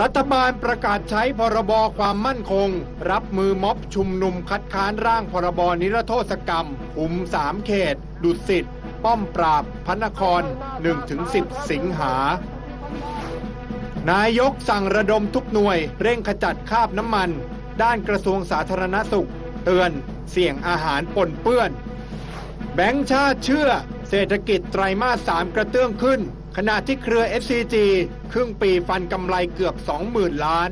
รัฐบาลประกาศใช้พรบความมั่นคง รับมือม็อบชุมนุมคัดค้านร่างพรบนิรโทษกรรมคุมสามเขต ดุสิต ป้อมปราบพระนคร 1-10 สิงหานายกสั่งระดมทุกหน่วย เร่งขจัดคราบน้ำมัน ด้านกระทรวงสาธารณสุข เตือนเสี่ยงอาหารปนเปื้อน แบงค์ชาติเชื่อ เศรษฐกิจไตรมาส3กระเตื้องขึ้น ขณะที่เครือ FCG ครึ่งปีฟันกำไรเกือบ 20,000 ล้าน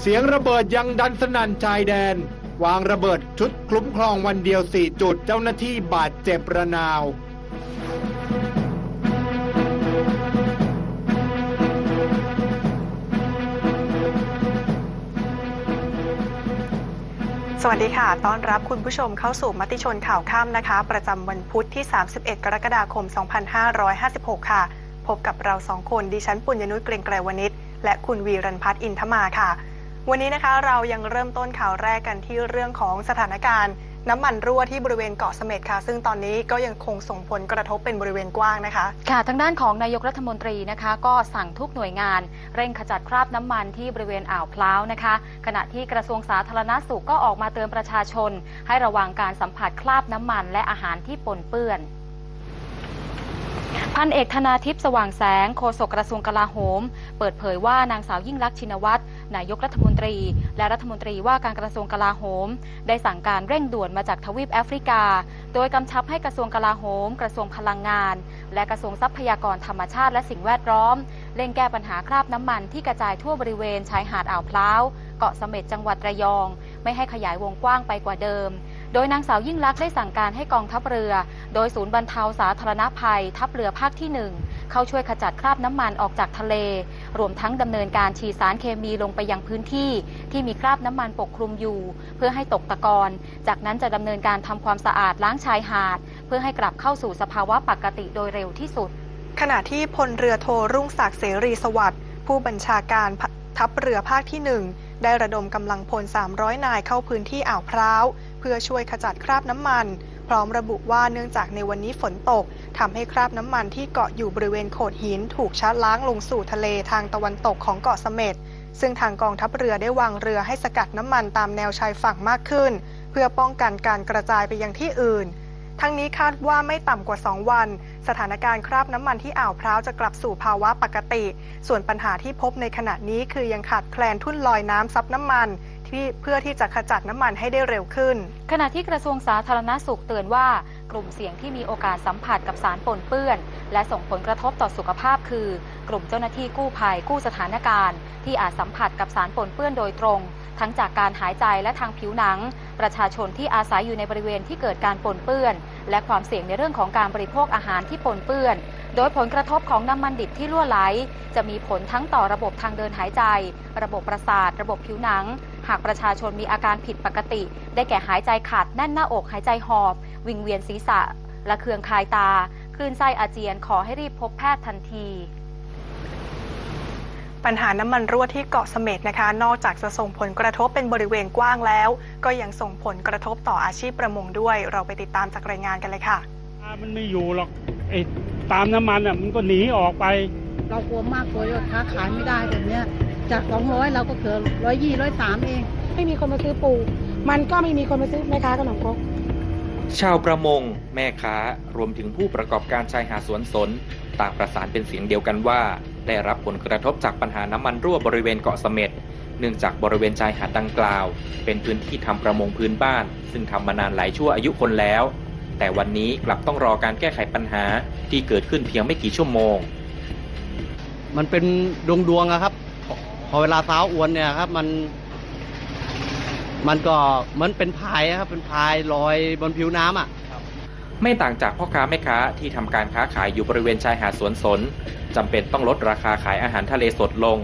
เสียงระเบิดยังดันสนั่นชายแดน วางระเบิดชุดคลุ้มคลองวันเดียว 4 จุดเจ้าหน้าที่บาดเจ็บระนาว สวัสดีค่ะ ต้อนรับคุณผู้ชมเข้าสู่มติชนข่าวค่ำนะคะ ประจำวันพุธที่ 31 กรกฎาคม 2556 ค่ะ พบกับเราสองคนดิฉันปุญญนุชเกรงไกรวณิชและคุณวีรันพัฒน์อินทมาค่ะ วันนี้นะคะเรายังเริ่มต้นข่าวแรกกันที่เรื่องของสถานการณ์ น้ำมันรั่วที่บริเวณเกาะเสม็ดค่ะ ซึ่งตอนนี้ก็ยังคงส่งผลกระทบเป็นบริเวณกว้างนะคะ ค่ะ ทางด้านของนายกรัฐมนตรีนะคะ ก็สั่งทุกหน่วยงาน เร่งขจัดคราบน้ำมันที่บริเวณอ่าวพร้าวนะคะ ขณะที่กระทรวงสาธารณาสุขก็ออกมาเตือนประชาชน ให้ระวังการสัมผัสคราบน้ำมันและอาหารที่ปนเปื้อนพันเอกธนาทิพย์สว่างแสงโฆษกกระทรวงกลาโหม เปิดเผยว่านางสาวยิ่งลักษณ์ชินวัตร นายกรัฐมนตรี และรัฐมนตรีว่าการกระทรวงกลาโหม ได้สั่งการเร่งด่วนมาจากทวีปแอฟริกา โดยกำชับให้กระทรวงกลาโหม กระทรวงพลังงาน และกระทรวงทรัพยากรธรรมชาติและสิ่งแวดล้อมเร่งแก้ปัญหาคราบน้ำมันที่กระจายทั่วบริเวณชายหาดอ่าวพร้าวเกาะเสม็ดจังหวัดระยอง ไม่ให้ขยายวงกว้างไปกว่าเดิมโดยนางสาวยิ่งลักษณ์ได้สั่งการให้กองทัพเรือ โดยศูนย์บรรเทาสาธารณภัย ทัพเรือภาคที่หนึ่งเข้าช่วยขจัดคราบน้ำมันออกจากทะเล รวมทั้งดำเนินการฉีดสารเคมีลงไปยังพื้นที่ ที่มีคราบน้ำมันปกคลุมอยู่ เพื่อให้ตกตะกอนจากนั้นจะดำเนินการทำความสะอาดล้างชายหาด เพื่อให้กลับเข้าสู่สภาวะปกติโดยเร็วที่สุด ขณะที่พลเรือโทรุ่งศักดิ์เสรีสวัสดิ์ผู้บัญชาการทัพเรือภาคที่หนึ่งได้ระดมกำลังพล 300 นายเข้าพื้นที่อ่าวพร้าว เพื่อช่วยขจัดคราบน้ำมัน พร้อมระบุว่าเนื่องจากในวันนี้ฝนตกทำให้คราบน้ำมันที่เกาะอยู่บริเวณโขดหิน ถูกชัดล้างลงสู่ทะเลทางตะวันตกของเกาะเสม็ดซึ่งทางกองทัพเรือได้วางเรือให้สกัดน้ำมันตามแนวชายฝั่งมากขึ้น เพื่อป้องกันการกระจายไปยังที่อื่น ทั้งนี้คาดว่าไม่ต่ำกว่า 2 วัน สถานการณ์คราบน้ำมันที่อ่าวพร้าวจะกลับสู่ภาวะปกติ ส่วนปัญหาที่พบในขณะนี้คือยังขาดแคลนทุ่นลอยน้ำซับน้ำมัน ที่เพื่อที่จะขจัดน้ำมันให้ได้เร็วขึ้น ขณะที่กระทรวงสาธารณสุขเตือนว่ากลุ่มเสี่ยงที่มีโอกาสสัมผัสกับสารปนเปื้อน และส่งผลกระทบต่อสุขภาพคือ กลุ่มเจ้าหน้าที่กู้ภัยกู้สถานการณ์ ที่อาจสัมผัสกับสารปนเปื้อนโดยตรง ทั้งจากการหายใจและทางผิวหนัง ประชาชนที่อาศัยอยู่ในบริเวณที่เกิดการปนเปื้อน และความเสี่ยงในเรื่องของการบริโภคอาหารที่ปนเปื้อน โดยผลกระทบของน้ำมันดิบที่รั่วไหล จะมีผลทั้งต่อระบบทางเดินหายใจ ระบบประสาท ระบบผิวหนัง หากประชาชนมีอาการผิดปกติ ได้แก่หายใจขัดแน่นหน้าอกหายใจหอบ วิงเวียนศีรษะและเคืองคายตา คลื่นไส้อาเจียนขอให้รีบพบแพทย์ทันทีปัญหาน้ำมันรั่วที่เกาะเสม็ดนะคะ นอกจากจะส่งผลกระทบเป็นบริเวณกว้างแล้ว ก็ยังส่งผลกระทบต่ออาชีพประมงด้วย เราไปติดตามจากรายงานกันเลยค่ะ มันไม่อยู่หรอกไอ้ตามน้ำมันอะมันก็หนีออกไป เรากลัวมากกลัวว่าค้าขายไม่ได้แบบเนี้ย จากสองร้อยเราก็เกือร้อยยี่ร้อยสามเอง ไม่มีคนมาซื้อปู มันก็ไม่มีคนมาซื้อแม่ค้าขนมครกชาวประมง แม่ค้ารวมถึงผู้ประกอบการชายหาดสวนสน ต่างประสานเป็นเสียงเดียวกันว่า ได้รับผลกระทบจากปัญหาน้ำมันรั่วบริเวณเกาะเสม็ดเนื่องจากบริเวณชายหาดดังกล่าว เป็นพื้นที่ทำประมงพื้นบ้าน ซึ่งทำมานานหลายชั่วอายุคนแล้ว แต่วันนี้กลับต้องรอการแก้ไขปัญหาที่เกิดขึ้นเพียงไม่กี่ชั่วโมง มันเป็นดวงดวงๆอะครับ พอเวลาเท้าอวนเนี่ยครับ มัน มันก็เหมือนเป็นพายครับ เป็นพายลอยบนผิวน้ำอะไม่ต่างจากพ่อค้าแม่ค้าที่ทำการค้าขายอยู่บริเวณชายหาดสวนสนจำเป็นต้องลดราคาขายอาหารทะเลสดลง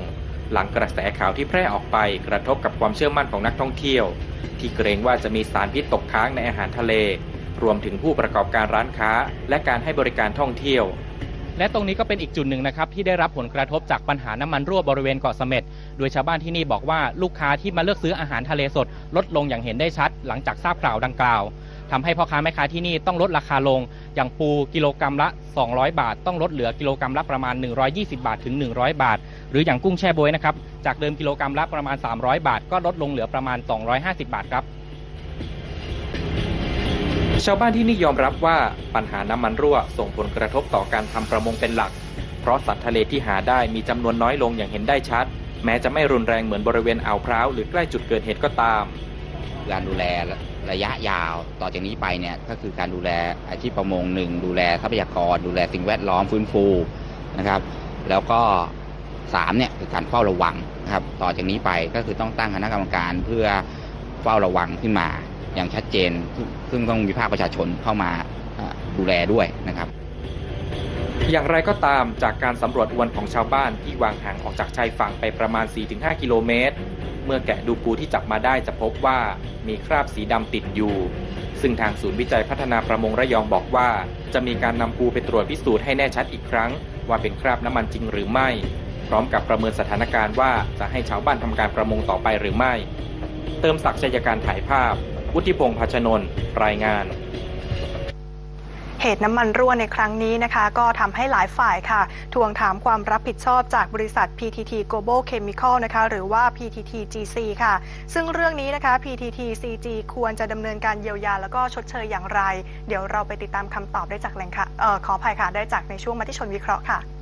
หลังกระแสข่าวที่แพร่ออกไปกระทบกับความเชื่อมั่นของนักท่องเที่ยว ที่เกรงว่าจะมีสารพิษตกค้างในอาหารทะเล รวมถึงผู้ประกอบการร้านค้า และการให้บริการท่องเที่ยว และตรงนี้ก็เป็นอีกจุดหนึ่งนะครับที่ได้รับผลกระทบจากปัญหาน้ำมันรั่วบริเวณเกาะเสม็ดโดยชาวบ้านที่นี่บอกว่าลูกค้าที่มาเลือกซื้ออาหารทะเลสด ลดลงอย่างเห็นได้ชัด หลังจากทราบข่าวดังกล่าวทำให้พ่อค้าแม่ค้าที่นี่ต้องลดราคาลง อย่างปูกิโลกรรัมละ 200 บาท ต้องลดเหลือกิโลกรรัมละประมาณ 120 บาทถึง 100 บาท หรืออย่างกุ้งแช่บ๊วยนะครับจากเดิมกิโลกรรัมละประมาณ 300 บาท ก็ลดลงเหลือประมาณ 250 บาทครับ ชาวบ้านที่นี่ยอมรับว่าปัญหาน้ำมันรั่วส่งผลกระทบต่อการทำประมงเป็นหลัก เพราะสัตว์ทะเลที่หาได้มีจำนวนน้อยลงอย่างเห็นได้ชัด แม้จะไม่รุนแรงเหมือนบริเวณอ่าวพร้าวหรือใกล้จุดเกิดเหตุก็ตาม การดูแลระยะยาวต่อจากนี้ไปเนี่ยก็คือการดูแลอาชีพประมงหนึ่งดูแลทรัพยากร ดูแลสิ่งแวดล้อมฟื้นฟูนะครับแล้วก็สามเนี่ยคือการเฝ้าระวังนะครับต่อจากนี้ไปก็คือต้องตั้งคณะกรรมการเพื่อเฝ้าระวังขึ้นมา อย่างชัดเจน ซึ่งต้องมีภาคประชาชนเข้ามาอ่าดูแลด้วยนะครับ อย่างไรก็ตามจากการสำรวจอวนของชาวบ้านที่วางห่างออกจากชายฝั่งไปประมาณ 4-5 กิโลเมตร เมื่อแกะดูปูที่จับมาได้จะพบว่ามีคราบสีดำติดอยู่ ซึ่งทางศูนย์วิจัยพัฒนาประมงระยองบอกว่า จะมีการนำปูไปตรวจพิสูจน์ให้แน่ชัดอีกครั้ง ว่าเป็นคราบน้ำมันจริงหรือไม่ พร้อมกับประเมินสถานการณ์ว่าจะให้ชาวบ้านทำการประมงต่อไปหรือไม่ เติมศักดิ์ชัยการถ่ายภาพ วุฒิพงษ์พัชนนท์รายงานเหตุน้ำมันรั่วในครั้งนี้นะคะ ก็ทำให้หลายฝ่ายค่ะ ทวงถามความรับผิดชอบจากบริษัท PTT Global Chemical นะคะ หรือว่า PTT GC ค่ะ ซึ่งเรื่องนี้นะคะ PTT CG ควรจะดำเนินการเยียวยาแล้วก็ชดเชยอย่างไร เดี๋ยวเราไปติดตามคำตอบได้จากแหล่งค่ะออขออภัยค่ะ ได้จากในช่วงมติชนวิเคราะห์ค่ะ